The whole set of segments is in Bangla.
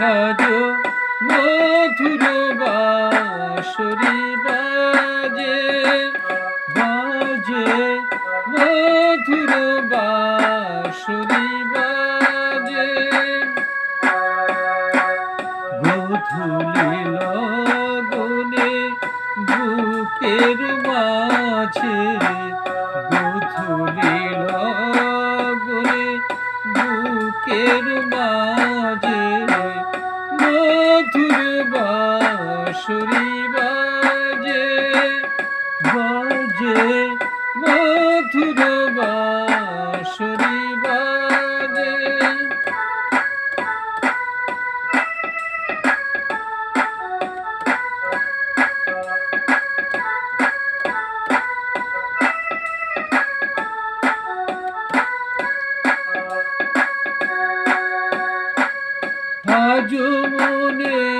আজ মধুর বাঁশরি বাজে বাজে মধুর বাঁশরি বাজে। গধুলি লগনে বুকের মাঝে বাঁশরি বাজে বাজে মধুর বাঁশরি বাজে। আজ মনে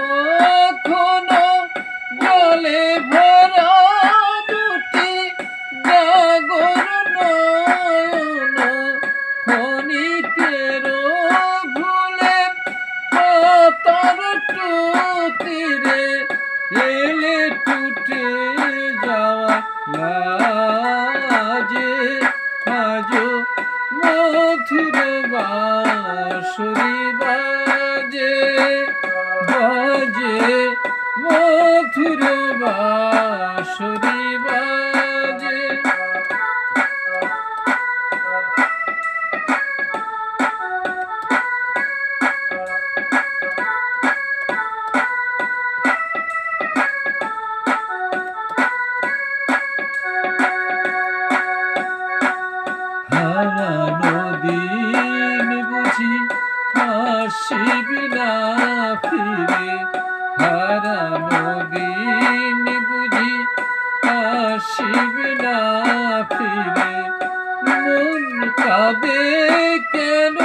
আজ মধুর বাসুরি বাজে দিন বুঝি আসিবি না ফিরে। হারানো দিন বুঝি আসিবি না ফিরে। মন কাঁদে কেন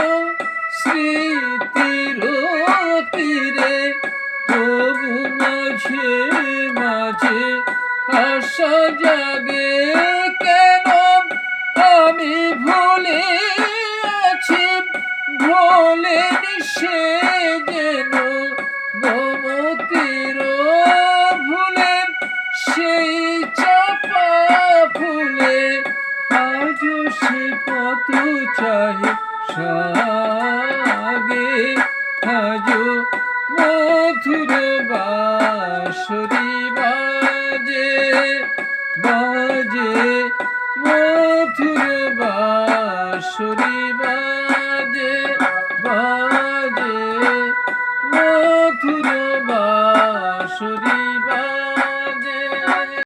স্মৃতির তীরে? তবু মাঝে মাঝে আশা জাগে কেন? আমি ভুলে ভোলে সে যেন গোমতির ভুলে সেই চাপা ফুলে আজ সে কত চাহে সাগে। আজ মধুর বাঁশরি বাজে বাজে মধুর বাজে